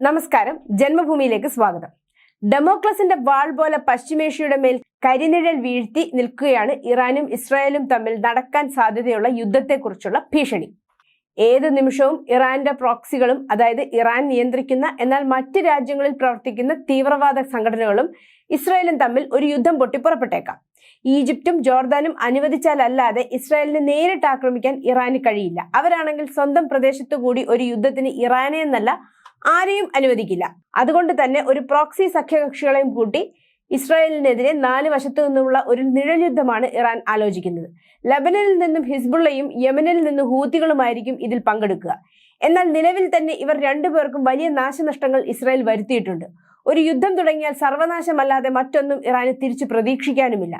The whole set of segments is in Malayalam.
നമസ്കാരം. ജന്മഭൂമിയിലേക്ക് സ്വാഗതം. ഡെമോക്ലസിന്റെ വാൾ പോലെ പശ്ചിമേഷ്യയുടെ മേൽ കരിനിഴൽ വീഴ്ത്തി നിൽക്കുകയാണ് ഇറാനും ഇസ്രായേലും തമ്മിൽ നടക്കാൻ സാധ്യതയുള്ള യുദ്ധത്തെക്കുറിച്ചുള്ള ഭീഷണി. ഏത് നിമിഷവും ഇറാന്റെ പ്രോക്സികളും അതായത് ഇറാൻ നിയന്ത്രിക്കുന്ന എന്നാൽ മറ്റ് രാജ്യങ്ങളിൽ പ്രവർത്തിക്കുന്ന തീവ്രവാദ സംഘടനകളും ഇസ്രായേലും തമ്മിൽ ഒരു യുദ്ധം പൊട്ടി പുറപ്പെട്ടേക്കാം. ഈജിപ്തും ജോർദാനും അനുവദിച്ചാലല്ലാതെ ഇസ്രായേലിനെ നേരിട്ട് ആക്രമിക്കാൻ ഇറാന് കഴിയില്ല. അവരാണെങ്കിൽ സ്വന്തം പ്രദേശത്തു കൂടി ഒരു യുദ്ധത്തിന് ഇറാനെ എന്നല്ല ആരെയും അനുവദിക്കില്ല. അതുകൊണ്ട് തന്നെ ഒരു പ്രോക്സി സഖ്യകക്ഷികളെയും കൂട്ടി ഇസ്രായേലിനെതിരെ നാല് വശത്തു നിന്നുള്ള ഒരു നിഴൽ യുദ്ധമാണ് ഇറാൻ ആലോചിക്കുന്നത്. ലബനനിൽ നിന്നും ഹിസ്ബുള്ളയും യമനിൽ നിന്നും ഹൂത്തികളുമായിരിക്കും ഇതിൽ പങ്കെടുക്കുക. എന്നാൽ നിലവിൽ തന്നെ ഇവർ രണ്ടുപേർക്കും വലിയ നാശനഷ്ടങ്ങൾ ഇസ്രായേൽ വരുത്തിയിട്ടുണ്ട്. ഒരു യുദ്ധം തുടങ്ങിയാൽ സർവനാശമല്ലാതെ മറ്റൊന്നും ഇറാന് തിരിച്ചു പ്രതീക്ഷിക്കാനുമില്ല.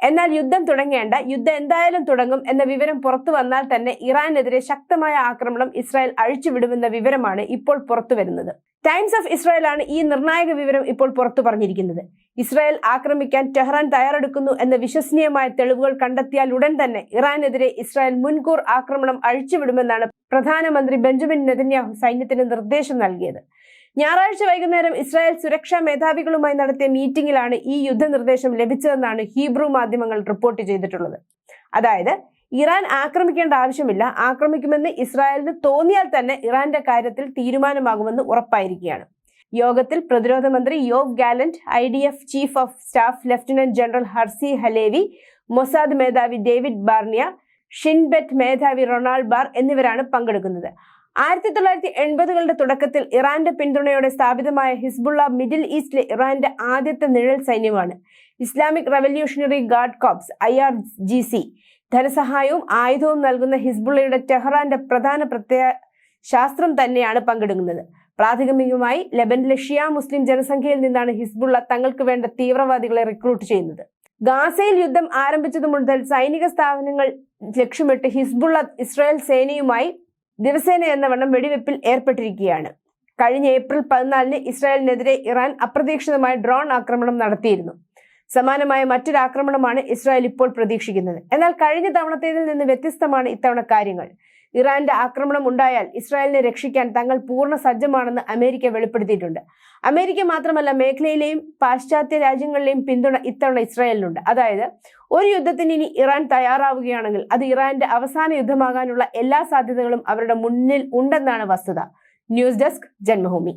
എന്നാൽ യുദ്ധം തുടങ്ങേണ്ട യുദ്ധം എന്തായാലും തുടങ്ങും എന്ന വിവരം പുറത്തു വന്നാൽ തന്നെ ഇറാനെതിരെ ശക്തമായ ആക്രമണം ഇസ്രായേൽ അഴിച്ചുവിടുമെന്ന വിവരമാണ് ഇപ്പോൾ പുറത്തു വരുന്നത്. ടൈംസ് ഓഫ് ഇസ്രായേൽ ആണ് ഈ നിർണായക വിവരം ഇപ്പോൾ പുറത്തു പറഞ്ഞിരിക്കുന്നത്. ഇസ്രായേൽ ആക്രമിക്കാൻ ടെഹ്റാൻ തയ്യാറെടുക്കുന്നു എന്ന വിശ്വസനീയമായ തെളിവുകൾ കണ്ടെത്തിയാൽ ഉടൻ തന്നെ ഇറാനെതിരെ ഇസ്രായേൽ മുൻകൂർ ആക്രമണം അഴിച്ചുവിടുമെന്നാണ് പ്രധാനമന്ത്രി ബെഞ്ചമിൻ നെതന്യാഹു സൈന്യത്തിന് നിർദ്ദേശം നൽകിയത്. ഞായറാഴ്ച വൈകുന്നേരം ഇസ്രായേൽ സുരക്ഷാ മേധാവികളുമായി നടത്തിയ മീറ്റിംഗിലാണ് ഈ യുദ്ധനിർദ്ദേശം ലഭിച്ചതെന്നാണ് ഹീബ്രു മാധ്യമങ്ങൾ റിപ്പോർട്ട് ചെയ്തിട്ടുള്ളത്. അതായത് ഇറാൻ ആക്രമിക്കേണ്ട ആവശ്യമില്ല ആക്രമിക്കുമെന്ന് ഇസ്രായേലിന് തോന്നിയാൽ തന്നെ ഇറാന്റെ കാര്യത്തിൽ തീരുമാനമാകുമെന്ന് ഉറപ്പായിരിക്കുകയാണ്. യോഗത്തിൽ പ്രതിരോധ മന്ത്രി Yoav Gallant I D F chief of staff lieutenant general Herzi Halevi Mossad മേധാവി ഡേവിഡ് ബാർണിയ ഷിൻബെറ്റ് മേധാവി റൊണാൾഡ് ബാർ എന്നിവരാണ് പങ്കെടുക്കുന്നത്. ആയിരത്തി തൊള്ളായിരത്തി എൺപതുകളുടെ തുടക്കത്തിൽ ഇറാന്റെ പിന്തുണയോടെ സ്ഥാപിതമായ ഹിസ്ബുള്ള മിഡിൽ ഈസ്റ്റിലെ ഇറാന്റെ ആദ്യത്തെ നിഴൽ സൈന്യമാണ്. Islamic Revolutionary Guard Corps I R G C ധനസഹായവും ആയുധവും നൽകുന്ന ഹിസ്ബുള്ളയുടെ ടെഹ്റാന്റെ പ്രധാന പ്രത്യേക ശാസ്ത്രം തന്നെയാണ് പങ്കെടുക്കുന്നത് പ്രാഥമികമായി ലബനിലെ ഷിയ മുസ്ലിം ജനസംഖ്യയിൽ നിന്നാണ് ഹിസ്ബുള്ള തങ്ങൾക്ക് വേണ്ട തീവ്രവാദികളെ റിക്രൂട്ട് ചെയ്യുന്നത്. ഗാസയിൽ യുദ്ധം ആരംഭിച്ചതു മുതൽ സൈനിക സ്ഥാപനങ്ങൾ ലക്ഷ്യമിട്ട് ഹിസ്ബുള്ള ഇസ്രായേൽ സേനയുമായി ദിവസേന എന്ന വണ്ണം വെടിവെപ്പിൽ ഏർപ്പെട്ടിരിക്കുകയാണ്. കഴിഞ്ഞ ഏപ്രിൽ പതിനാലിന് ഇസ്രായേലിനെതിരെ ഇറാൻ അപ്രതീക്ഷിതമായ ഡ്രോൺ ആക്രമണം നടത്തിയിരുന്നു. സമാനമായ മറ്റൊരു ആക്രമണമാണ് ഇസ്രായേൽ ഇപ്പോൾ പ്രതീക്ഷിക്കുന്നത്. എന്നാൽ കഴിഞ്ഞ തവണത്തേതിൽ നിന്ന് വ്യത്യസ്തമാണ് ഇത്തവണ കാര്യങ്ങൾ. ഇറാന്റെ ആക്രമണം ഉണ്ടായാൽ ഇസ്രായേലിനെ രക്ഷിക്കാൻ തങ്ങൾ പൂർണ സജ്ജമാണെന്ന് അമേരിക്ക വെളിപ്പെടുത്തിയിട്ടുണ്ട്. അമേരിക്ക മാത്രമല്ല മേഖലയിലെയും പാശ്ചാത്യ രാജ്യങ്ങളിലെയും പിന്തുണ ഇത്തവണ ഇസ്രായേലിനുണ്ട്. അതായത് ഒരു യുദ്ധത്തിന് ഇനി ഇറാൻ തയ്യാറാവുകയാണെങ്കിൽ അത് ഇറാന്റെ അവസാന യുദ്ധമാകാനുള്ള എല്ലാ സാധ്യതകളും അവരുടെ മുന്നിൽ ഉണ്ടെന്നാണ് വസ്തുത. News desk Janmabhumi.